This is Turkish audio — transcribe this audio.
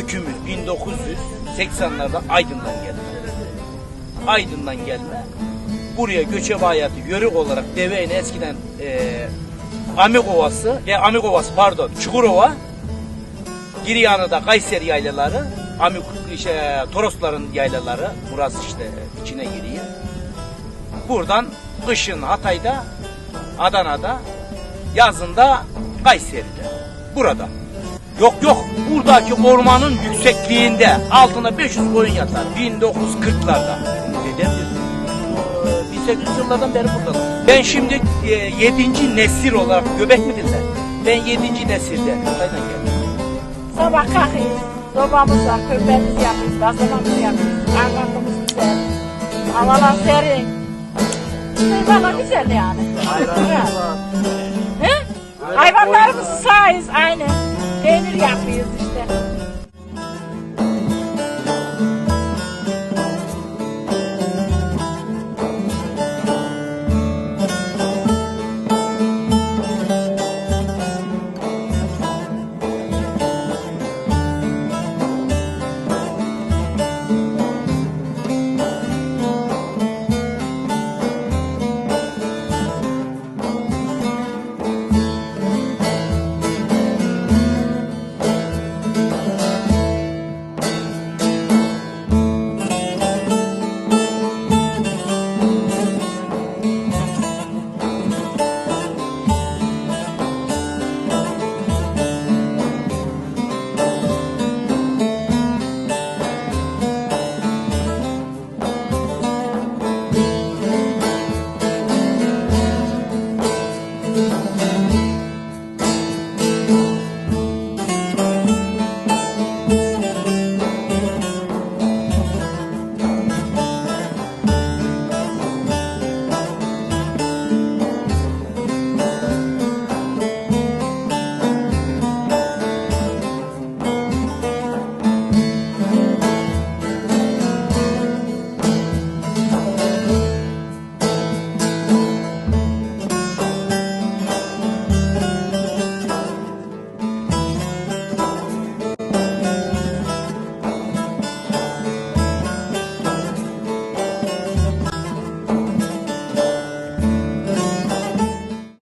kökümü 1980'lerde Aydın'dan gelme. Aydın'dan gelme. Buraya göçebe hayatı yörük olarak Deveyne eskiden e, Amik Ovası, e, Amik pardon Çukurova, Giryanı'da Kayseri yaylaları, Amik işte, Torosların yaylaları, burası işte içine giriyor. Buradan kışın Hatay'da, Adana'da, yazında Kayseri'de. Burada. Yok yok buradaki ormanın yüksekliğinde altında 500 koyun yatar 1940'larda. Dedem e, 1800 yıllardan beri burada. Ben şimdi 7. nesil olarak göbek mi dediler? Ben 7. nesilde Hatay'dan geldim. Sabah kalkıyoruz. Sobamız var, köpeğimiz yapıyoruz, gazlamamızı yapıyoruz. Karnımız güzel. Havalar serin. Bana güzel yani. He? Hayvanlarımızı sağız aynı. Ele lhe abriu os